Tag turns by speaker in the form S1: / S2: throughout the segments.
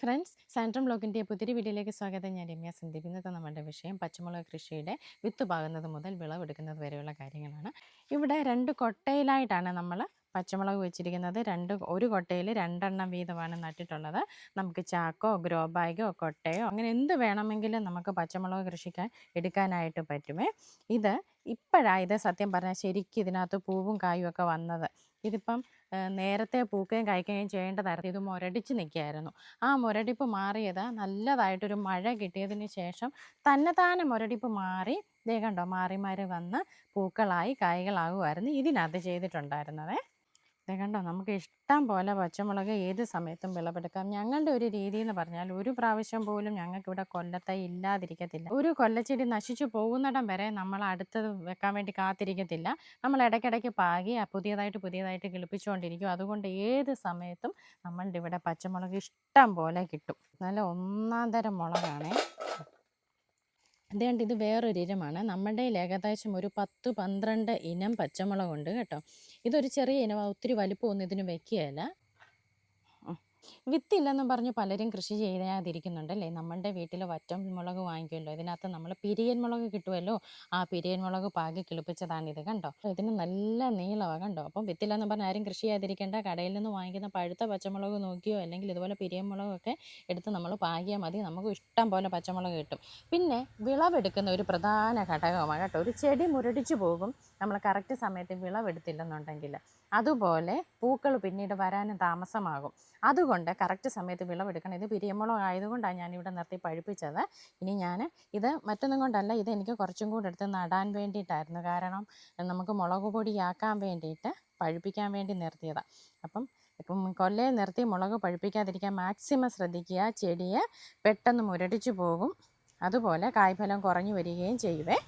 S1: Friends. സാൻട്രം ബ്ലോഗിന്റെ പുതിയ വീഡിയോയിലേക്ക് സ്വാഗതം. ഞാൻ രമ്യ. സന്ദീപ് ഇന്നത്തെ നമ്മുടെ വിഷയം പച്ചമുളക് കൃഷിയുടെ വിത്ത് പാകുന്നത് മുതൽ വിളവെടുക്കുന്നത് വരെയുള്ള കാര്യങ്ങളാണ്. ഇവിടെ രണ്ട് കൊട്ടയിലായിട്ടാണ് നമ്മൾ പച്ചമുളക് വെച്ചിരിക്കുന്നത്. രണ്ട് ഒരു കൊട്ടയിൽ രണ്ടെണ്ണം വീതമാണ് നട്ടിട്ടുള്ളത്. നമുക്ക് ചാക്കോ ഗ്രോ ബാഗോ കൊട്ടയോ അങ്ങനെ എന്ത് വേണമെങ്കിലും നമുക്ക് പച്ചമുളക് കൃഷിക്കാൻ എടുക്കാനായിട്ട് പറ്റുമേ. ഇത് ഇപ്പോഴാണ് ഇത് സത്യം പറഞ്ഞാൽ ശരിക്കും ഇതിനകത്ത് പൂവും കായും ഒക്കെ വന്നത്. ഇതിപ്പം നേരത്തെ പൂക്കുകയും കായ്ക്കുകയും ചെയ്യേണ്ടതായിരുന്നു ഇത് മുരടിച്ച് നിൽക്കുകയായിരുന്നു. ആ മുരടിപ്പ് മാറിയത് നല്ലതായിട്ടൊരു മഴ കിട്ടിയതിന് ശേഷം തന്നെത്താനെ മുരടിപ്പ് മാറി ദേ കണ്ടോ മാറി മാറി വന്ന് പൂക്കളായി കായ്കളാകുമായിരുന്നു ഇതിനകത്ത് ചെയ്തിട്ടുണ്ടായിരുന്നതേ. കണ്ടോ? നമുക്ക് ഇഷ്ടം പോലെ പച്ചമുളക് ഏത് സമയത്തും വിളവെടുക്കാം. ഞങ്ങളുടെ ഒരു രീതി എന്ന് പറഞ്ഞാൽ ഒരു പ്രാവശ്യം പോലും ഞങ്ങൾക്ക് ഇവിടെ കൊല്ലത്തെ ഇല്ലാതിരിക്കത്തില്ല. ഒരു കൊല്ലച്ചെടി നശിച്ചു പോകുന്നിടം വരെ നമ്മൾ അടുത്തത് വെക്കാൻ വേണ്ടി കാത്തിരിക്കത്തില്ല. നമ്മൾ ഇടയ്ക്കിടയ്ക്ക് പാകി പുതിയതായിട്ട് പുതിയതായിട്ട് കിളിപ്പിച്ചുകൊണ്ടിരിക്കും. അതുകൊണ്ട് ഏത് സമയത്തും നമ്മളുടെ ഇവിടെ പച്ചമുളക് ഇഷ്ടം പോലെ കിട്ടും. നല്ല ഒന്നാം തരം മുളകാണേ. അതുകൊണ്ട് ഇത് വേറൊരു ഇനമാണ്. നമ്മുടെ ഏകദേശം ഒരു പത്ത് പന്ത്രണ്ട് ഇനം പച്ചമുളകുണ്ട് കേട്ടോ. ഇതൊരു ചെറിയ ഇനമാണ് ഒത്തിരി വലിപ്പമൊന്നും ഇതിന് വെക്കുകയില്ല. വിത്തില്ലെന്നും പറഞ്ഞ് പലരും കൃഷി ചെയ്യാതിരിക്കുന്നുണ്ടല്ലേ? നമ്മളുടെ വീട്ടിൽ വറ്റം മുളക് വാങ്ങിക്കുമല്ലോ. ഇതിനകത്ത് നമ്മൾ പിരിയൻ മുളക് കിട്ടുമല്ലോ ആ പിരിയൻ മുളക് പാകി കിളിപ്പിച്ചതാണിത് കണ്ടോ? ഇതിന് നല്ല നീളമാണ് കണ്ടോ? അപ്പം വിത്തില്ലെന്ന് പറഞ്ഞ് ആരും കൃഷി ചെയ്യാതിരിക്കേണ്ട. കടയിൽ നിന്ന് വാങ്ങിക്കുന്ന പഴുത്ത പച്ചമുളക് നോക്കിയോ? അല്ലെങ്കിൽ ഇതുപോലെ പിരിയൻ മുളകൊക്കെ എടുത്ത് നമ്മൾ പാകിയാൽ മതി. നമുക്ക് ഇഷ്ടം പോലെ പച്ചമുളക് കിട്ടും. പിന്നെ വിളവെടുക്കുന്ന ഒരു പ്രധാന ഘടകമാണ് കേട്ടോ. ഒരു ചെടി മുരടിച്ചു പോകും. നമ്മൾ കറക്റ്റ് സമയത്ത് വിളവെടുത്തില്ലെന്നുണ്ടെങ്കിൽ അതുപോലെ പൂക്കൾ പിന്നീട് വരാനും താമസമാകും. അതുകൊണ്ട് കറക്റ്റ് സമയത്ത് വിളവെടുക്കണം. ഇത് പിരിയമ്പളം ആയതുകൊണ്ടാണ് ഞാനിവിടെ നിർത്തി പഴുപ്പിച്ചത്. ഇനി ഞാൻ ഇത് മറ്റൊന്നും കൊണ്ടല്ല ഇത് എനിക്ക് കുറച്ചും കൂടെ എടുത്ത് നടാൻ വേണ്ടിയിട്ടായിരുന്നു. കാരണം നമുക്ക് മുളക് പൊടിയാക്കാൻ വേണ്ടിയിട്ട് പഴുപ്പിക്കാൻ വേണ്ടി നിർത്തിയതാണ് അപ്പം ഇപ്പം കൊല്ലയിൽ നിർത്തി മുളക് പഴുപ്പിക്കാതിരിക്കാൻ മാക്സിമം ശ്രദ്ധിക്കുക. ചെടിയെ പെട്ടെന്ന് മുരടിച്ചു പോകും. അതുപോലെ കായ്ഫലം കുറഞ്ഞു വരികയും ചെയ്യുവേ.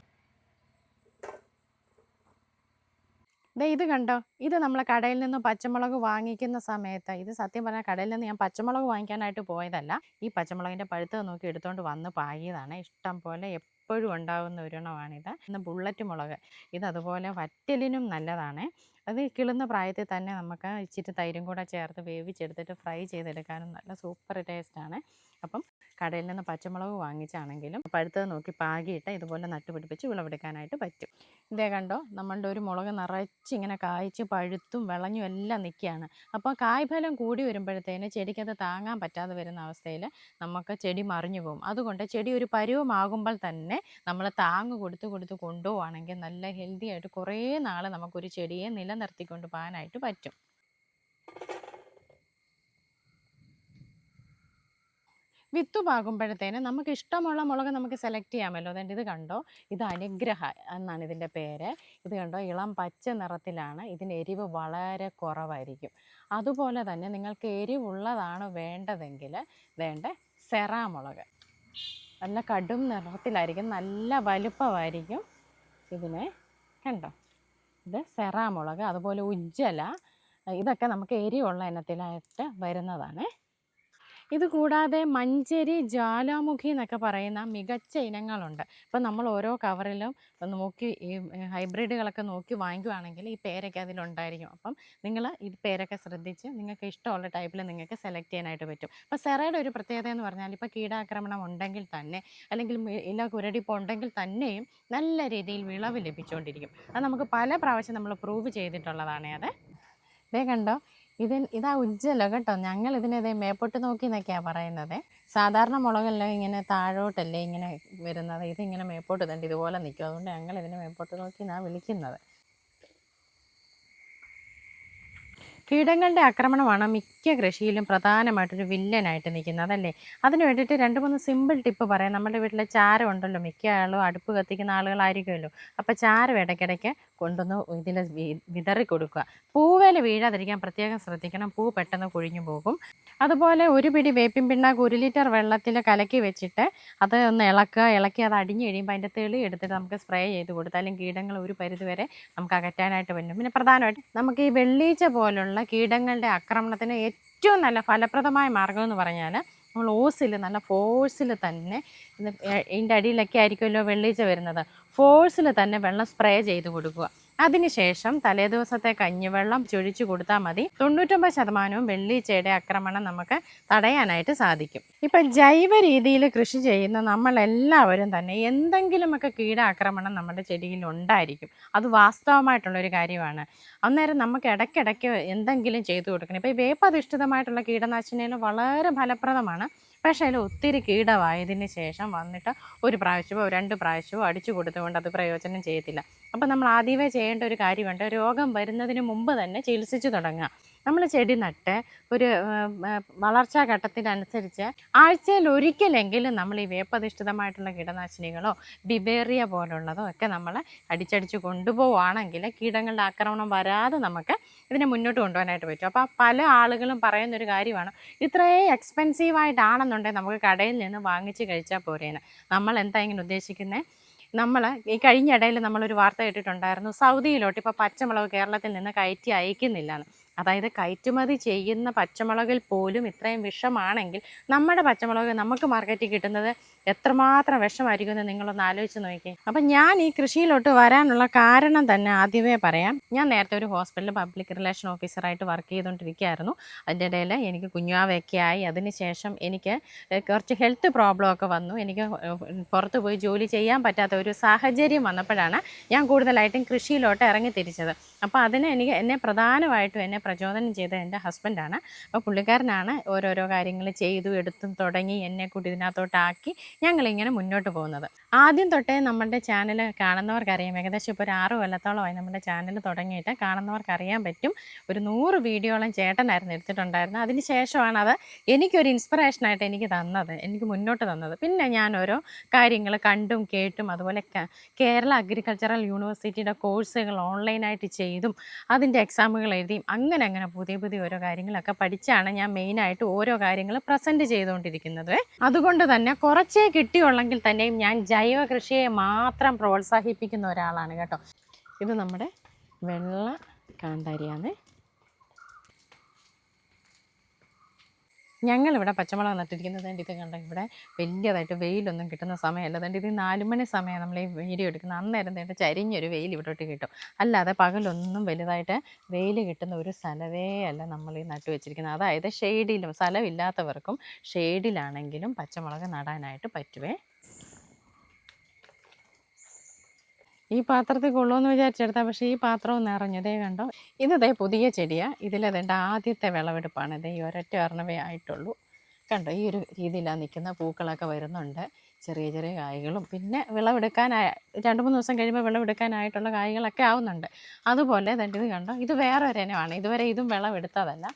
S1: ദേ ഇത് കണ്ടോ? ഇത് നമ്മൾ കടയിൽ നിന്ന് പച്ചമുളക് വാങ്ങിക്കുന്ന സമയത്ത് ഇത് സത്യം പറഞ്ഞാൽ കടയിൽ നിന്ന് ഞാൻ പച്ചമുളക് വാങ്ങിക്കാനായിട്ട് പോയതല്ല. ഈ പച്ചമുളകിന്റെ പഴുത്ത് നോക്കി എടുത്തുകൊണ്ട് വന്ന് പാകിയതാണ്. ഇഷ്ടം പോലെ എപ്പോഴും ഉണ്ടാകുന്ന ഒരെണ്ണമാണിത്. ഇന്ന് ബുള്ളറ്റ് മുളക്. ഇത് അതുപോലെ വറ്റലിനും നല്ലതാണ്. അത് കിളുന്ന പ്രായത്തിൽ തന്നെ നമുക്ക് ഇച്ചിരി തൈരും കൂടെ ചേർത്ത് വേവിച്ചെടുത്തിട്ട് ഫ്രൈ ചെയ്തെടുക്കാനും നല്ല സൂപ്പർ ടേസ്റ്റാണ് അപ്പം കടയിൽ നിന്ന് പച്ചമുളക് വാങ്ങിച്ചാണെങ്കിലും പഴുത്തത് നോക്കി പാകിയിട്ട് ഇതുപോലെ നട്ടുപിടിപ്പിച്ച് വിളവെടുക്കാനായിട്ട് പറ്റും. ഇതേ കണ്ടോ? നമ്മളുടെ ഒരു മുളക് നിറച്ച് ഇങ്ങനെ കായ്ച്ച് പഴുത്തും വിളഞ്ഞും എല്ലാം നിൽക്കുകയാണ്. അപ്പോൾ കായ്ഫലം കൂടി വരുമ്പോഴത്തേന് ചെടിക്കത് താങ്ങാൻ പറ്റാതെ വരുന്ന അവസ്ഥയിൽ നമുക്ക് ചെടി മറിഞ്ഞു പോകും. അതുകൊണ്ട് ചെടി ഒരു പരുവമാകുമ്പോൾ തന്നെ നമ്മൾ താങ്ങ് കൊടുത്ത് കൊടുത്ത് കൊണ്ടുപോവാണെങ്കിൽ നല്ല ഹെൽത്തി ആയിട്ട് കുറേ നാൾ നമുക്കൊരു ചെടിയെ നിലനിർത്തിക്കൊണ്ട് പോകാനായിട്ട് പറ്റും. വിത്ത് പാകുമ്പോഴത്തേന് നമുക്ക് ഇഷ്ടമുള്ള മുളക് നമുക്ക് സെലക്ട് ചെയ്യാമല്ലോ. അതുകൊണ്ട് ഇത് കണ്ടോ? ഇത് അനുഗ്രഹ എന്നാണ് ഇതിന്റെ പേര്. ഇത് കണ്ടോ? ഇളം പച്ച നിറത്തിലാണ് ഇതിന് എരിവ് വളരെ കുറവായിരിക്കും. അതുപോലെ തന്നെ നിങ്ങൾക്ക് എരിവുള്ളതാണ് വേണ്ടതെങ്കിൽ വേണ്ട സെറാ മുളക്. നല്ല കടും നിറത്തിലായിരിക്കും നല്ല വലുപ്പമായിരിക്കും ഇതിനെ. കണ്ടോ? ഇത് സെറാ മുളക് അതുപോലെ ഉജ്ജല ഇതൊക്കെ നമുക്ക് എരിവുള്ള ഇനത്തിലായിട്ട് വരുന്നതാണ്. ഇത് കൂടാതെ മഞ്ചരി ജ്വാലാമുഖി എന്നൊക്കെ പറയുന്ന മികച്ച ഇനങ്ങളുണ്ട്. ഇപ്പം നമ്മൾ ഓരോ കവറിലും നോക്കി ഈ ഹൈബ്രിഡുകളൊക്കെ നോക്കി വാങ്ങിക്കുവാണെങ്കിൽ ഈ പേരൊക്കെ അതിലുണ്ടായിരിക്കും. അപ്പം നിങ്ങൾ ഈ പേരൊക്കെ ശ്രദ്ധിച്ച് നിങ്ങൾക്ക് ഇഷ്ടമുള്ള ടൈപ്പിൽ നിങ്ങൾക്ക് സെലക്ട് ചെയ്യാനായിട്ട് പറ്റും. അപ്പോൾ സെറയുടെ ഒരു പ്രത്യേകത എന്ന് പറഞ്ഞാൽ ഇപ്പോൾ കീടാക്രമണം ഉണ്ടെങ്കിൽ തന്നെ അല്ലെങ്കിൽ ഇല കുരടിപ്പ് ഉണ്ടെങ്കിൽ തന്നെയും നല്ല രീതിയിൽ വിളവ് ലഭിച്ചുകൊണ്ടിരിക്കും. അത് നമുക്ക് പല പ്രാവശ്യം നമ്മൾ പ്രൂവ് ചെയ്തിട്ടുള്ളതാണ് അത്. ഇതേ കണ്ടോ? ഇത് ഇതാ ഉജ്ജ്വല കേട്ടോ. ഞങ്ങൾ ഇതിനെ മേപ്പോട്ട് നോക്കി എന്നൊക്കെയാണ് പറയുന്നത്. സാധാരണ മുളകെല്ലാം ഇങ്ങനെ താഴോട്ടല്ലേ ഇങ്ങനെ വരുന്നത്? ഇതിങ്ങനെ മേപ്പോട്ട് തന്നെ ഇതുപോലെ നിൽക്കും. അതുകൊണ്ട് ഞങ്ങൾ ഇതിനെ മേപ്പോട്ട് നോക്കി എന്നാണ് വിളിക്കുന്നത്. കീടങ്ങളുടെ ആക്രമണമാണ് മിക്ക കൃഷിയിലും പ്രധാനമായിട്ടൊരു വില്ലനായിട്ട് നിൽക്കുന്നത് അല്ലേ? അതിന് വേണ്ടിയിട്ട് രണ്ട് മൂന്ന് സിമ്പിൾ ടിപ്പ് പറയാം. നമ്മുടെ വീട്ടിലെ ചാരം ഉണ്ടല്ലോ മിക്ക ആളും അടുപ്പ് കത്തിക്കുന്ന ആളുകളായിരിക്കുമല്ലോ. അപ്പോൾ ചാരം ഇടയ്ക്കിടയ്ക്ക് കൊണ്ടുവന്ന് ഇതിൽ വിതറി കൊടുക്കുക. പൂവേല വീഴാതിരിക്കാൻ പ്രത്യേകം ശ്രദ്ധിക്കണം. പൂ പെട്ടെന്ന് കൊഴിഞ്ഞു പോകും. അതുപോലെ ഒരു പിടി വേപ്പിൻ പിണ്ണാക്ക് ഒരു ലിറ്റർ വെള്ളത്തിൽ കലക്കി വെച്ചിട്ട് അത് ഒന്ന് ഇളക്കുക. ഇളക്കി അത് അടിഞ്ഞു കഴിയുമ്പോൾ അതിന്റെ തെളി എടുത്തിട്ട് നമുക്ക് സ്പ്രേ ചെയ്ത് കൊടുത്താലും കീടങ്ങൾ ഒരു പരിധി വരെ നമുക്ക് അകറ്റാനായിട്ട് പറ്റും. പിന്നെ പ്രധാനമായിട്ട് നമുക്ക് ഈ വെള്ളീച്ച പോലുള്ള കീടങ്ങളുടെ ആക്രമണത്തിന് ഏറ്റവും നല്ല ഫലപ്രദമായ മാർഗം എന്ന് പറഞ്ഞാൽ നമ്മൾ ഓസിൽ നല്ല ഫോഴ്സിൽ തന്നെ ഇത് ഇതിന്റെ അടിയിലൊക്കെ ആയിരിക്കുമല്ലോ വെള്ളീച്ച വരുന്നത്. ഫോഴ്സിൽ തന്നെ വെള്ളം സ്പ്രേ ചെയ്ത് കൊടുക്കുക. അതിനുശേഷം തലേദിവസത്തെ കഞ്ഞിവെള്ളം ചൊഴിച്ചു കൊടുത്താൽ മതി. തൊണ്ണൂറ്റൊമ്പത് ശതമാനവും വെള്ളീച്ചയുടെ ആക്രമണം നമുക്ക് തടയാനായിട്ട് സാധിക്കും. ഇപ്പം ജൈവ രീതിയിൽ കൃഷി ചെയ്യുന്ന നമ്മളെല്ലാവരും തന്നെ എന്തെങ്കിലുമൊക്കെ കീടാക്രമണം നമ്മുടെ ചെടിയിൽ ഉണ്ടായിരിക്കും. അത് വാസ്തവമായിട്ടുള്ള ഒരു കാര്യമാണ്. അന്നേരം നമുക്ക് ഇടയ്ക്കിടയ്ക്ക് എന്തെങ്കിലും ചെയ്തു കൊടുക്കണം. ഇപ്പോൾ ഈ വേപ്പധിഷ്ഠിതമായിട്ടുള്ള കീടനാശിനികൾ വളരെ ഫലപ്രദമാണ്. പക്ഷേ അതിൽ ഒത്തിരി കീടമായതിന് ശേഷം വന്നിട്ട് ഒരു പ്രാവശ്യമോ രണ്ട് പ്രാവശ്യമോ അടിച്ചു കൊടുത്തുകൊണ്ട് അത് പ്രയോജനം ചെയ്യത്തില്ല. അപ്പോൾ നമ്മൾ ആദ്യമേ ചെയ്യേണ്ട ഒരു കാര്യമുണ്ട്. രോഗം വരുന്നതിന് മുമ്പ് തന്നെ ചികിത്സിച്ചു തുടങ്ങുക. നമ്മൾ ചെടി നട്ട് ഒരു വളർച്ചാ ഘട്ടത്തിനനുസരിച്ച് ആഴ്ചയിൽ ഒരിക്കലെങ്കിലും നമ്മൾ ഈ വേപ്പധിഷ്ഠിതമായിട്ടുള്ള കീടനാശിനികളോ ബിബേറിയ പോലുള്ളതോ ഒക്കെ നമ്മൾ അടിച്ചടിച്ച് കൊണ്ടുപോവുകയാണെങ്കിൽ കീടങ്ങളുടെ ആക്രമണം വരാതെ നമുക്ക് ഇതിനെ മുന്നോട്ട് കൊണ്ടുപോകാനായിട്ട് പറ്റും. അപ്പോൾ പല ആളുകളും പറയുന്നൊരു കാര്യമാണ് ഇത്രയും എക്സ്പെൻസീവായിട്ടാണെന്നുണ്ടെങ്കിൽ നമുക്ക് കടയിൽ നിന്ന് വാങ്ങിച്ച് കഴിച്ചാൽ പോരേന്ന്. നമ്മൾ എന്താ ഇങ്ങനെ ഉദ്ദേശിക്കുന്നത് നമ്മൾ ഈ കഴിഞ്ഞ ഇടയിൽ നമ്മളൊരു വാർത്ത കേട്ടിട്ടുണ്ടായിരുന്നു സൗദിയിലോട്ട് ഇപ്പോൾ പച്ചമുളക് കേരളത്തിൽ നിന്ന് കയറ്റി അയക്കുന്നില്ലെന്ന്. അതായത് കയറ്റുമതി ചെയ്യുന്ന പച്ചമുളകിൽ പോലും ഇത്രയും വിഷമാണെങ്കിൽ നമ്മുടെ പച്ചമുളക് നമുക്ക് മാർക്കറ്റിൽ കിട്ടുന്നത് എത്രമാത്രം വിഷമായിരിക്കും എന്ന് നിങ്ങളൊന്ന് ആലോചിച്ച് നോക്കി അപ്പം ഞാൻ ഈ കൃഷിയിലോട്ട് വരാനുള്ള കാരണം തന്നെ ആദ്യമേ പറയാം. ഞാൻ നേരത്തെ ഒരു ഹോസ്പിറ്റലിൽ പബ്ലിക് റിലേഷൻ ഓഫീസറായിട്ട് വർക്ക് ചെയ്തുകൊണ്ടിരിക്കുകയായിരുന്നു. അതിന്റെ ഇടയിൽ എനിക്ക് കുഞ്ഞാവയൊക്കെ ആയി. അതിനുശേഷം എനിക്ക് കുറച്ച് ഹെൽത്ത് പ്രോബ്ലം ഒക്കെ വന്നു. എനിക്ക് പുറത്ത് പോയി ജോലി ചെയ്യാൻ പറ്റാത്ത ഒരു സാഹചര്യം വന്നപ്പോഴാണ് ഞാൻ കൂടുതലായിട്ടും കൃഷിയിലോട്ട് ഇറങ്ങി തിരിച്ചത്. അപ്പോൾ അതിന് എനിക്ക് എന്നെ പ്രധാനമായിട്ടും എന്നെ പ്രചോദനം ചെയ്ത എന്റെ ഹസ്ബൻഡാണ്. അപ്പോൾ പുള്ളിക്കാരനാണ് ഓരോരോ കാര്യങ്ങൾ ചെയ്തു എടുത്തും തുടങ്ങി എന്നെ കൂടി ഇതിനകത്തോട്ടാക്കി ഞങ്ങളിങ്ങനെ മുന്നോട്ട് പോകുന്നത്. ആദ്യം തൊട്ടേ നമ്മുടെ ചാനൽ കാണുന്നവർക്കറിയാം. ഏകദേശം ഇപ്പോൾ ഒരു ആറ് കൊല്ലത്തോളമായി നമ്മുടെ ചാനൽ തുടങ്ങിയിട്ട് കാണുന്നവർക്കറിയാൻ പറ്റും. ഒരു നൂറ് വീഡിയോളം ചേട്ടനായിരുന്നു എടുത്തിട്ടുണ്ടായിരുന്നത്. അതിന് ശേഷമാണ് അത് എനിക്കൊരു ഇൻസ്പിറേഷനായിട്ട് എനിക്ക് തന്നത് എനിക്ക് മുന്നോട്ട് തന്നത്. പിന്നെ ഞാൻ ഓരോ കാര്യങ്ങൾ കണ്ടും കേട്ടും അതുപോലെ കേരള അഗ്രികൾച്ചറൽ യൂണിവേഴ്സിറ്റിയുടെ കോഴ്സുകൾ ഓൺലൈനായിട്ട് ചെയ്തും അതിന്റെ എക്സാമുകൾ എഴുതിയും അങ്ങനെ അങ്ങനെ പുതിയ പുതിയ ഓരോ കാര്യങ്ങളൊക്കെ പഠിച്ചാണ് ഞാൻ മെയിനായിട്ട് ഓരോ കാര്യങ്ങൾ പ്രസന്റ് ചെയ്തുകൊണ്ടിരിക്കുന്നത്. അതുകൊണ്ട് തന്നെ കുറച്ചേ കിട്ടിയുള്ളെങ്കിൽ തന്നെയും ഞാൻ ജൈവ കൃഷിയെ മാത്രം പ്രോത്സാഹിപ്പിക്കുന്ന ഒരാളാണ് കേട്ടോ. ഇത് നമ്മുടെ വെള്ള കാന്താരിയാണ്. ഞങ്ങളിവിടെ പച്ചമുളക് നട്ടിരിക്കുന്നത് ഇത് കണ്ട? ഇവിടെ വലിയതായിട്ട് വെയിലൊന്നും കിട്ടുന്ന സമയമല്ല. ദാണ്ട് ഇത് നാല് മണി സമയം നമ്മൾ ഈ വീഡിയോ എടുക്കുന്നത് അന്നേരം ദാണ്ട് ചരിഞ്ഞൊരു വെയിൽ ഇവിടോട്ട് കിട്ടും. അല്ലാതെ പകലൊന്നും വലുതായിട്ട് വെയിൽ കിട്ടുന്ന ഒരു സ്ഥലവേ അല്ല നമ്മൾ ഈ നട്ടു വെച്ചിരിക്കുന്നത്. അതായത് ഷെയ്ഡിലും സ്ഥലമില്ലാത്തവർക്കും ഷെയ്ഡിലാണെങ്കിലും പച്ചമുളക് നടാനായിട്ട് പറ്റുവേ ഈ പാത്രത്തിൽ കൊള്ളുമെന്ന് വിചാരിച്ചെടുത്താൽ പക്ഷേ ഈ പാത്രവും നിറഞ്ഞതേ കണ്ടോ? ഇത് ദേ പുതിയ ചെടിയാണ് ഇതിലതേണ്ട ആദ്യത്തെ വിളവെടുപ്പാണ്. ദേ ഈ ഒരൊറ്റ ഒരെണ്ണവേ ആയിട്ടുള്ളൂ. കണ്ടോ? ഈ ഒരു രീതിയിലാണ് നിൽക്കുന്ന പൂക്കളൊക്കെ വരുന്നുണ്ട്. ചെറിയ ചെറിയ കായ്കളും. പിന്നെ വിളവെടുക്കാനായ രണ്ട് മൂന്ന് ദിവസം കഴിയുമ്പോൾ വിളവെടുക്കാനായിട്ടുള്ള കായ്കളൊക്കെ ആവുന്നുണ്ട്. അതുപോലെ തന്നെ ഇത് കണ്ടോ? ഇത് വേറെ ഒരു ഇനമാണ്. ഇതുവരെ ഇതും വിളവെടുത്തതല്ല.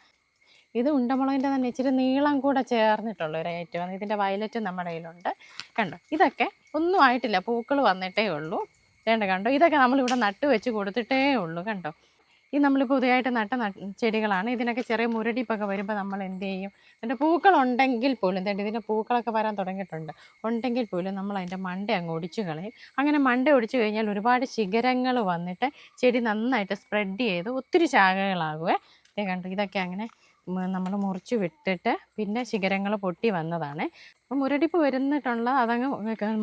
S1: ഇത് ഉണ്ടമുളകിന്റെ തന്നെ ഇച്ചിരി നീളം കൂടെ ചേർന്നിട്ടുള്ള ഒരു ഇതിന്റെ വയലറ്റ് നമ്മുടെ കയ്യിലുണ്ട്. കണ്ടോ? ഇതൊക്കെ ഒന്നും ആയിട്ടില്ല. പൂക്കൾ വന്നിട്ടേ ഉള്ളൂ. വേണ്ട കണ്ടോ? ഇതൊക്കെ നമ്മളിവിടെ നട്ട് വെച്ച് കൊടുത്തിട്ടേ ഉള്ളൂ കണ്ടോ? ഈ നമ്മൾ പുതിയതായിട്ട് നട്ട ചെടികളാണ്. ഇതിനൊക്കെ ചെറിയ മുരടിപ്പൊക്കെ വരുമ്പോൾ നമ്മൾ എന്ത് ചെയ്യും? അതിന്റെ പൂക്കളുണ്ടെങ്കിൽ പോലും തേണ്ട ഇതിന്റെ പൂക്കളൊക്കെ വരാൻ തുടങ്ങിയിട്ടുണ്ട്. ഉണ്ടെങ്കിൽ പോലും നമ്മൾ അതിന്റെ മണ്ട അങ്ങ് ഒടിച്ചു കളയും. അങ്ങനെ മണ്ട ഒടിച്ചു കഴിഞ്ഞാൽ ഒരുപാട് ശിഖരങ്ങൾ വന്നിട്ട് ചെടി നന്നായിട്ട് സ്പ്രെഡ് ചെയ്ത് ഒത്തിരി ശാഖകളാകുവേ. ദേ കണ്ടു ഇതൊക്കെ അങ്ങനെ നമ്മൾ മുറിച്ച് വിട്ടിട്ട് പിന്നെ ശിഖരങ്ങൾ പൊട്ടി വന്നതാണ്. അപ്പം മുരടിപ്പ് വരുന്നിട്ടുള്ള അതങ്ങ്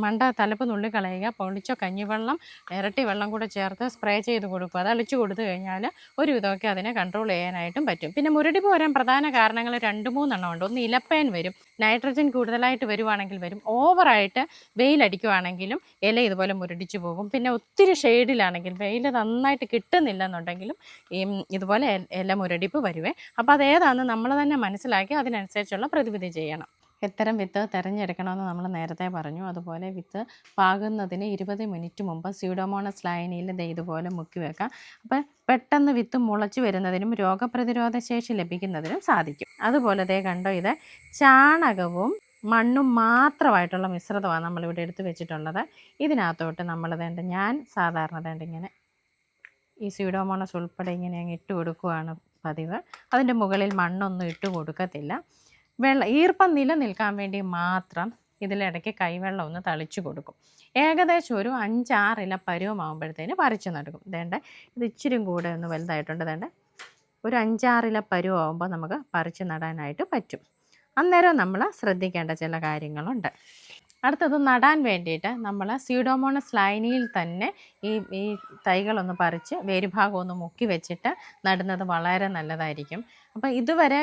S1: മണ്ട തലപ്പ് നുള്ളി കളയുക പൊളിച്ച കഞ്ഞിവെള്ളം ഇരട്ടി വെള്ളം കൂടെ ചേർത്ത് സ്പ്രേ ചെയ്ത് കൊടുക്കുക അത് അളിച്ചു കൊടുത്തു കഴിഞ്ഞാൽ ഒരു ഒരുവിധമൊക്കെ അതിനെ കൺട്രോൾ ചെയ്യാനായിട്ടും പറ്റും. പിന്നെ മുരടിപ്പ് വരാൻ പ്രധാന കാരണങ്ങൾ രണ്ട് മൂന്നെണ്ണം ഉണ്ട്. ഒന്ന് ഇലപ്പേൻ വരും. നൈട്രജൻ കൂടുതലായിട്ട് വരുവാണെങ്കിൽ വരും. ഓവറായിട്ട് വെയിലടിക്കുവാണെങ്കിലും ഇല ഇതുപോലെ മുരടിച്ചു പോകും. പിന്നെ ഒത്തിരി ഷെയ്ഡിലാണെങ്കിൽ വെയിൽ നന്നായിട്ട് കിട്ടുന്നില്ലെന്നുണ്ടെങ്കിലും ഈ ഇതുപോലെ ഇല മുരടിപ്പ് വരുവേ. അപ്പോൾ അതേതാണെന്ന് നമ്മൾ തന്നെ മനസ്സിലാക്കി അതിനനുസരിച്ചുള്ള പ്രതിവിധി ചെയ്യണം. എത്തരം വിത്ത് തിരഞ്ഞെടുക്കണമെന്ന് നമ്മൾ നേരത്തെ പറഞ്ഞു. അതുപോലെ വിത്ത് പാകുന്നതിന് ഇരുപത് മിനിറ്റ് മുമ്പ് സ്യൂഡോമോണസ് ലൈനിയിൽ ദേ ഇതുപോലെ മുക്കി വെക്കാം. അപ്പം പെട്ടെന്ന് വിത്ത് മുളച്ചു വരുന്നതിനും രോഗപ്രതിരോധ ശേഷി ലഭിക്കുന്നതിനും സാധിക്കും. അതുപോലെ ദേ കണ്ടോ ഇത് ചാണകവും മണ്ണും മാത്രമായിട്ടുള്ള മിശ്രിതമാണ് നമ്മളിവിടെ എടുത്തു വെച്ചിട്ടുള്ളത്. ഇതിനകത്തോട്ട് നമ്മൾ വേണ്ട ഞാൻ സാധാരണ വേണ്ട ഇങ്ങനെ ഈ സ്യൂഡോമോണസ് ഉൾപ്പെടെ ഇങ്ങനെ അങ്ങ് ഇട്ട് കൊടുക്കുകയാണ് പതിവ്. അതിന്റെ മുകളിൽ മണ്ണൊന്നും ഇട്ട് കൊടുക്കത്തില്ല. വെള്ളം ഈർപ്പം നിലനിൽക്കാൻ വേണ്ടി മാത്രം ഇതിലിടയ്ക്ക് കൈവെള്ളം ഒന്ന് തളിച്ചു കൊടുക്കും. ഏകദേശം ഒരു അഞ്ചാറില പരുവമാകുമ്പോഴത്തേന് പറിച്ചു നടക്കും. വേണ്ട ഇത് ഇച്ചിരി കൂടെ ഒന്ന് വലുതായിട്ടുണ്ട്. വേണ്ട ഒരു അഞ്ചാറില പരുവാകുമ്പോൾ നമുക്ക് പറിച്ചു നടാനായിട്ട് പറ്റും. അന്നേരം നമ്മൾ ശ്രദ്ധിക്കേണ്ട ചില കാര്യങ്ങളുണ്ട്. അടുത്തത് നടാൻ വേണ്ടിയിട്ട് നമ്മൾ സ്യൂഡോമോണസ് ലൈനിയിൽ തന്നെ ഈ ഈ തൈകളൊന്ന് പറിച്ച് വേരുഭാഗം ഒന്ന് മുക്കി വെച്ചിട്ട് നടുന്നത് വളരെ നല്ലതായിരിക്കും. അപ്പോൾ ഇതുവരെ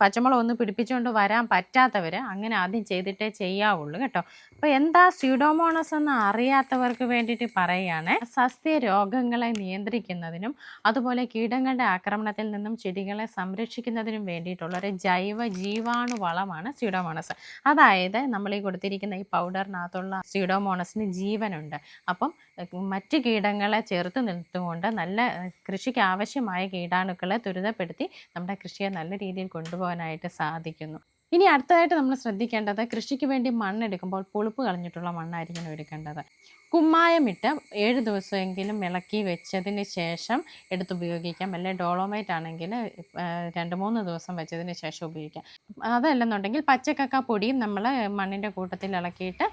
S1: പച്ചമുളക് ഒന്ന് പിടിപ്പിച്ചുകൊണ്ട് വരാൻ പറ്റാത്തവർ അങ്ങനെ ആദ്യം ചെയ്തിട്ടേ ചെയ്യാവുള്ളൂ കേട്ടോ. അപ്പോൾ എന്താ സ്യൂഡോമോണസ് എന്ന് അറിയാത്തവർക്ക് വേണ്ടിയിട്ട് പറയുകയാണ് സസ്യ രോഗങ്ങളെ നിയന്ത്രിക്കുന്നതിനും അതുപോലെ കീടങ്ങളുടെ ആക്രമണത്തിൽ നിന്നും ചെടികളെ സംരക്ഷിക്കുന്നതിനും വേണ്ടിയിട്ടുള്ള ഒരു ജൈവ ജീവാണു വളമാണ് സ്യൂഡോമോണസ് അതായത് നമ്മൾ ഈ കൊടുത്തിരിക്കുന്ന ഈ പൗഡറിനകത്തുള്ള സീഡോമോണസിന് ജീവനുണ്ട്. അപ്പം മറ്റ് കീടങ്ങളെ ചേർത്ത് നിർത്തുകൊണ്ട് നല്ല കൃഷിക്ക് ആവശ്യമായ കീടാണുക്കളെ ത്വരിതപ്പെടുത്തി നമ്മുടെ കൃഷിയെ നല്ല രീതിയിൽ കൊണ്ടുപോകാനായിട്ട് സാധിക്കുന്നു. ഇനി അടുത്തതായിട്ട് നമ്മൾ ശ്രദ്ധിക്കേണ്ടത് കൃഷിക്ക് വേണ്ടി മണ്ണെടുക്കുമ്പോൾ പുളിപ്പ് കളഞ്ഞിട്ടുള്ള മണ്ണായിരിക്കണം എടുക്കേണ്ടത്. കുമ്മായമിട്ട് ഏഴ് ദിവസമെങ്കിലും ഇളക്കി വെച്ചതിന് ശേഷം എടുത്ത് ഉപയോഗിക്കാം. അല്ലെങ്കിൽ ഡോളോമൈറ്റ് ആണെങ്കിൽ രണ്ട് മൂന്ന് ദിവസം വെച്ചതിന് ശേഷം ഉപയോഗിക്കാം. അതല്ലെന്നുണ്ടെങ്കിൽ പച്ചക്കക്ക പൊടിയും നമ്മൾ മണ്ണിന്റെ കൂട്ടത്തിൽ ഇളക്കിയിട്ട്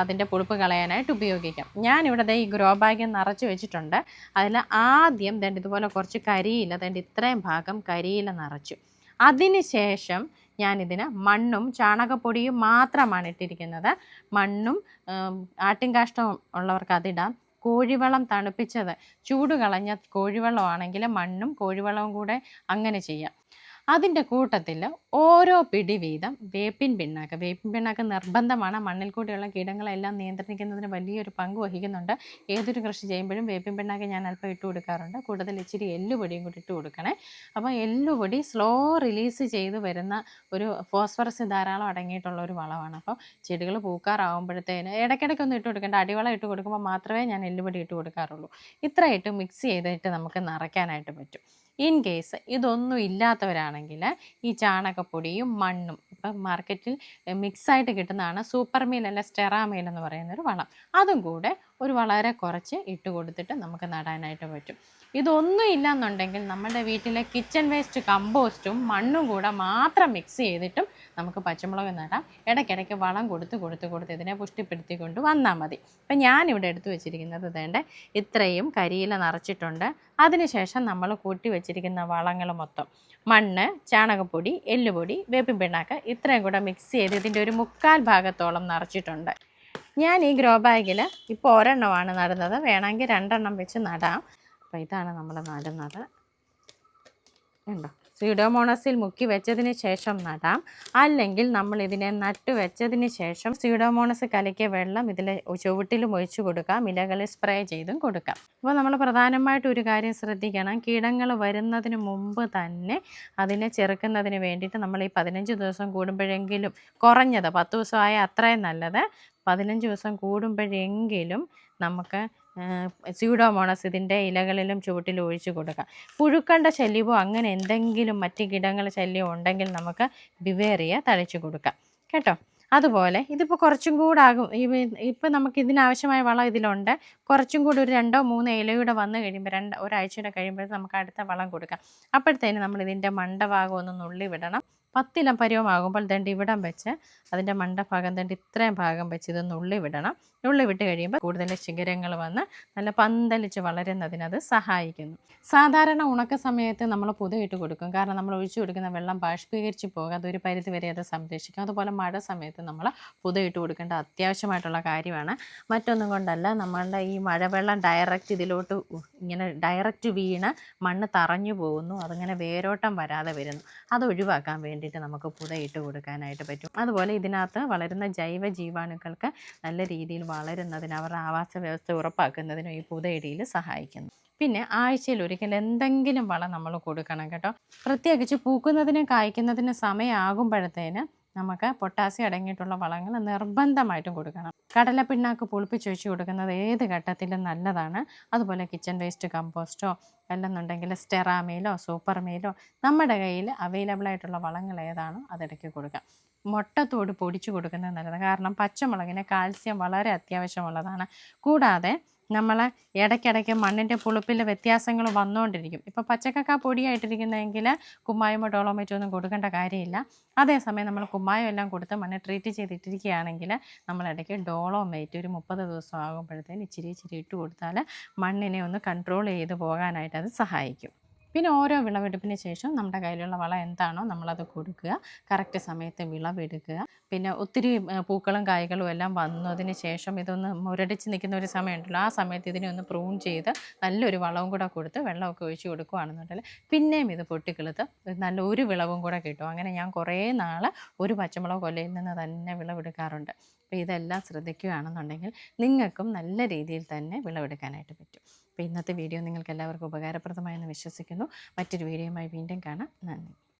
S1: അതിന്റെ പുളിപ്പ് കളയാനായിട്ട് ഉപയോഗിക്കാം. ഞാനിവിടെ ദേ ഈ ഗ്രോ ബാഗ് നിറച്ച് വെച്ചിട്ടുണ്ട്. അതിൽ ആദ്യം ദണ്ട് ഇതുപോലെ കുറച്ച് കരിയില ദണ്ട് ഇത്രയും ഭാഗം കരിയില നിറച്ചു. അതിന് ശേഷം ഞാനിതിന് മണ്ണും ചാണകപ്പൊടിയും മാത്രമാണ് ഇട്ടിരിക്കുന്നത്. മണ്ണും ഉം, ആട്ടിൻകാഷ്ടം ഉള്ളവർക്ക് അതിടാം. കോഴിവളം തണുപ്പിച്ചത്. ചൂട് കളഞ്ഞ കോഴിവെള്ളമാണെങ്കിൽ മണ്ണും കോഴിവളവും കൂടെ അങ്ങനെ ചെയ്യാം. അതിന്റെ കൂട്ടത്തിൽ ഓരോ പിടി വീതം വേപ്പിൻ പിണ്ണാക്ക്. വേപ്പിൻ പിണ്ണാക്ക് നിർബന്ധമാണ്. മണ്ണിൽ കൂടിയുള്ള കീടങ്ങളെല്ലാം നിയന്ത്രിക്കുന്നതിന് വലിയൊരു പങ്ക് വഹിക്കുന്നുണ്ട്. ഏതൊരു കൃഷി ചെയ്യുമ്പോഴും വേപ്പിൻ പിണ്ണാക്ക് ഞാൻ അല്പം ഇട്ട് കൊടുക്കാറുണ്ട്. കൂടുതൽ ഇച്ചിരി എല്ലുപൊടിയും കൂടി ഇട്ട് കൊടുക്കണേ. അപ്പോൾ എല്ലുപൊടി സ്ലോ റിലീസ് ചെയ്ത് വരുന്ന ഒരു ഫോസ്ഫറസ് ധാരാളം അടങ്ങിയിട്ടുള്ള ഒരു വളമാണ്. അപ്പോൾ ചെടികൾ പൂക്കാറാവുമ്പോഴത്തേന് ഇടയ്ക്കിടയ്ക്കൊന്നും ഇട്ട് കൊടുക്കേണ്ട. അടിവളം ഇട്ട് കൊടുക്കുമ്പോൾ മാത്രമേ ഞാൻ എല്ലുപൊടി ഇട്ട് കൊടുക്കാറുള്ളൂ. ഇത്രയായിട്ട് മിക്സ് ചെയ്തിട്ട് നമുക്ക് നിറയ്ക്കാനായിട്ട് പറ്റും. ഇൻ കേസ് ഇതൊന്നും ഇല്ലാത്തവരാണെങ്കിൽ ഈ ചാണകപ്പൊടിയും മണ്ണും ഇപ്പം മാർക്കറ്റിൽ മിക്സായിട്ട് കിട്ടുന്നതാണ് സൂപ്പർ മീൽ അല്ല സ്റ്റെറാമീൽ എന്ന് പറയുന്നൊരു വളം. അതും കൂടെ ഒരു വളരെ കുറച്ച് ഇട്ട് കൊടുത്തിട്ട് നമുക്ക് നടാനായിട്ട് പറ്റും. ഇതൊന്നും ഇല്ലാന്നുണ്ടെങ്കിൽ നമ്മുടെ വീട്ടിലെ കിച്ചൺ വേസ്റ്റ് കമ്പോസ്റ്റും മണ്ണും കൂടെ മാത്രം മിക്സ് ചെയ്തിട്ടും നമുക്ക് പച്ചമുളക് നടാം. ഇടയ്ക്കിടയ്ക്ക് വളം കൊടുത്ത് കൊടുത്ത് കൊടുത്ത് ഇതിനെ പുഷ്ടിപ്പെടുത്തിക്കൊണ്ട് വന്നാൽ മതി. അപ്പം ഞാനിവിടെ എടുത്തു വെച്ചിരിക്കുന്നത് വേണ്ട ഇത്രയും കരിയില നിറച്ചിട്ടുണ്ട്. അതിനുശേഷം നമ്മൾ കൂട്ടി വെച്ചിരിക്കുന്ന വളങ്ങൾ മൊത്തം മണ്ണ് ചാണകപ്പൊടി എല്ലുപൊടി വേപ്പിൻ പിണ്ണാക്ക് ഇത്രയും കൂടെ മിക്സ് ചെയ്ത് ഇതിന്റെ ഒരു മുക്കാൽ ഭാഗത്തോളം നിറച്ചിട്ടുണ്ട്. ഞാൻ ഈ ഗ്രോ ബാഗിൽ ഇപ്പോൾ ഒരെണ്ണമാണ് നടുന്നത്. വേണമെങ്കിൽ രണ്ടെണ്ണം വെച്ച് നടാം. അപ്പോൾ ഇതാണ് നമ്മൾ നടുന്നത്. ഉണ്ടോ സ്യൂഡോമോണസിൽ മുക്കി വെച്ചതിന് ശേഷം നടാം. അല്ലെങ്കിൽ നമ്മൾ ഇതിനെ നട്ട് വെച്ചതിന് ശേഷം സ്യൂഡോമോണസ് കലക്കിയ വെള്ളം ഇതിൽ ചുവട്ടിലും ഒഴിച്ചു കൊടുക്കാം. ഇലകളിൽ സ്പ്രേ ചെയ്തും കൊടുക്കാം. അപ്പോൾ നമ്മൾ പ്രധാനമായിട്ട് ഒരു കാര്യം ശ്രദ്ധിക്കണം. കീടങ്ങൾ വരുന്നതിന് മുമ്പ് തന്നെ അതിനെ ചെറുക്കുന്നതിന് വേണ്ടിയിട്ട് നമ്മൾ ഈ പതിനഞ്ച് ദിവസം കൂടുമ്പോഴെങ്കിലും കുറഞ്ഞത് പത്ത് ദിവസമായ അത്രയും നല്ലത്. പതിനഞ്ച് ദിവസം കൂടുമ്പോഴെങ്കിലും നമുക്ക് സ്യൂഡോമോണസ് ഇതിന്റെ ഇലകളിലും ചുവട്ടിലും ഒഴിച്ചു കൊടുക്കാം. പുഴുക്കളുടെ ശല്യമോ അങ്ങനെ എന്തെങ്കിലും മറ്റ് കീടങ്ങളുടെ ശല്യമോ ഉണ്ടെങ്കിൽ നമുക്ക് ബിവേറിയ തളിച്ചു കൊടുക്കാം. കേട്ടോ? അതുപോലെ ഇതിപ്പോൾ കുറച്ചും കൂടെ ആകും ഇപ്പം നമുക്ക് ഇതിനാവശ്യമായ വളം ഇതിലുണ്ട്. കുറച്ചും കൂടി ഒരു രണ്ടോ മൂന്നോ ഇലയുടെ വന്ന് കഴിയുമ്പോൾ രണ്ട് ഒരാഴ്ചയുടെ കഴിയുമ്പോൾ നമുക്ക് അടുത്ത വളം കൊടുക്കാം. അപ്പോഴത്തേന് നമ്മൾ ഇതിന്റെ മണ്ടഭാഗം ഒന്ന് നുള്ളി വിടണം. പത്തിലം പരുവമാകുമ്പോൾ ദണ്ട് ഇവിടം വെച്ച് അതിന്റെ മണ്ടഭാഗം ദണ്ട് ഇത്രയും ഭാഗം വെച്ച് ഇതൊന്ന് ഉള്ളി വിടണം. ഉള്ളി വിട്ട് കഴിയുമ്പോൾ കൂടുതൽ ശിഖരങ്ങൾ വന്ന് നല്ല പന്തലിച്ച് വളരുന്നതിനത് സഹായിക്കുന്നു. സാധാരണ ഉണക്ക സമയത്ത് നമ്മൾ പുതുവിട്ട് കൊടുക്കും. കാരണം നമ്മൾ ഒഴിച്ചു കൊടുക്കുന്ന വെള്ളം ബാഷ്പീകരിച്ച് പോകാതെ ഒരു പരിധി വരെ അത് സംരക്ഷിക്കും. അതുപോലെ മഴ സമയത്ത് നമ്മൾ പുതുവിട്ട് കൊടുക്കേണ്ട അത്യാവശ്യമായിട്ടുള്ള കാര്യമാണ്. മറ്റൊന്നും കൊണ്ടല്ല നമ്മളുടെ ഈ മഴവെള്ളം ഡയറക്റ്റ് ഇതിലോട്ട് ഇങ്ങനെ ഡയറക്റ്റ് വീണ് മണ്ണ് തറഞ്ഞു പോകുന്നു. അതിങ്ങനെ വേരോട്ടം വരാതെ വരുന്നു. അത് ഒഴിവാക്കാൻ വേണ്ടിയിട്ട് നമുക്ക് പുതയിട്ട് കൊടുക്കാനായിട്ട് പറ്റും. അതുപോലെ ഇതിനകത്ത് വളരുന്ന ജൈവ ജീവാണുക്കൾക്ക് നല്ല രീതിയിൽ വളരുന്നതിന് അവരുടെ ആവാസ വ്യവസ്ഥ ഉറപ്പാക്കുന്നതിനും ഈ പുതയിടിയിൽ സഹായിക്കുന്നു. പിന്നെ ആഴ്ചയിൽ ഒരിക്കൽ എന്തെങ്കിലും വളം നമ്മൾ കൊടുക്കണം കേട്ടോ. പ്രത്യേകിച്ച് പൂക്കുന്നതിനും കായ്ക്കുന്നതിനും സമയമാകുമ്പോഴത്തേന് നമുക്ക് പൊട്ടാസ്യം അടങ്ങിയിട്ടുള്ള വളങ്ങൾ നിർബന്ധമായിട്ടും കൊടുക്കണം. കടലപ്പിണ്ണാക്ക് പുളിപ്പിച്ചൊഴിച്ച് കൊടുക്കുന്നത് ഏത് ഘട്ടത്തിലും നല്ലതാണ്. അതുപോലെ കിച്ചൺ വേസ്റ്റ് കമ്പോസ്റ്റോ അല്ലെന്നുണ്ടെങ്കിൽ സ്റ്റെറാമീലോ സൂപ്പർ മീലോ നമ്മുടെ കയ്യിൽ അവൈലബിൾ ആയിട്ടുള്ള വളങ്ങൾ ഏതാണോ അതിടയ്ക്ക് കൊടുക്കാം. മുട്ടത്തോട് പൊടിച്ചു കൊടുക്കുന്നത് നല്ലതാണ്. കാരണം പച്ചമുളകിന് കാൽസ്യം വളരെ അത്യാവശ്യമുള്ളതാണ്. കൂടാതെ നമ്മൾ ഇടയ്ക്കിടയ്ക്ക് മണ്ണിന്റെ പുളിപ്പിൽ വ്യത്യാസങ്ങൾ വന്നുകൊണ്ടിരിക്കും ഇപ്പോൾ പച്ചക്കക്ക പൊടിയായിട്ടിരിക്കുന്നതെങ്കിൽ കുമ്മായമോ ഡോളോമേറ്റോ ഒന്നും കൊടുക്കേണ്ട കാര്യമില്ല. അതേസമയം നമ്മൾ കുമ്മായം എല്ലാം കൊടുത്ത് മണ്ണ് ട്രീറ്റ് ചെയ്തിട്ടിരിക്കുകയാണെങ്കിൽ നമ്മൾ ഇടയ്ക്ക് ഡോളോമേറ്റ് ഒരു മുപ്പത് ദിവസം ആകുമ്പോഴത്തേന് ഇച്ചിരി ഇച്ചിരി ഇട്ട് കൊടുത്താൽ മണ്ണിനെ ഒന്ന് കൺട്രോൾ ചെയ്ത് പോകാനായിട്ട് അത് സഹായിക്കും. പിന്നെ ഓരോ വിളവെടുപ്പിന് ശേഷം നമ്മുടെ കയ്യിലുള്ള വളം എന്താണോ നമ്മളത് കൊടുക്കുക. കറക്റ്റ് സമയത്ത് വിളവെടുക്കുക. പിന്നെ ഒത്തിരി പൂക്കളും കായ്കളും എല്ലാം വന്നതിന് ശേഷം ഇതൊന്ന് മുരടിച്ച് നിൽക്കുന്ന ഒരു സമയമുണ്ടല്ലോ. ആ സമയത്ത് ഇതിനെ ഒന്ന് പ്രൂൺ ചെയ്ത് നല്ലൊരു വളവും കൂടെ കൊടുത്ത് വെള്ളമൊക്കെ ഒഴിച്ച് കൊടുക്കുകയാണെന്നുണ്ടെങ്കിൽ പിന്നെയും ഇത് പൊട്ടിക്കിളുത്ത് നല്ല ഒരു വിളവും കൂടെ കിട്ടും. അങ്ങനെ ഞാൻ കുറേ നാൾ ഒരു പച്ചമുളക് കൊലയിൽ നിന്ന് തന്നെ വിളവെടുക്കാറുണ്ട്. അപ്പോൾ ഇതെല്ലാം ശ്രദ്ധിക്കുകയാണെന്നുണ്ടെങ്കിൽ നിങ്ങൾക്കും നല്ല രീതിയിൽ തന്നെ വിളവെടുക്കാനായിട്ട് പറ്റും. അപ്പോൾ ഇന്നത്തെ വീഡിയോ നിങ്ങൾക്ക് എല്ലാവർക്കും ഉപകാരപ്രദമായെന്ന് വിശ്വസിക്കുന്നു. മറ്റൊരു വീഡിയോയുമായി വീണ്ടും കാണാം. നന്ദി.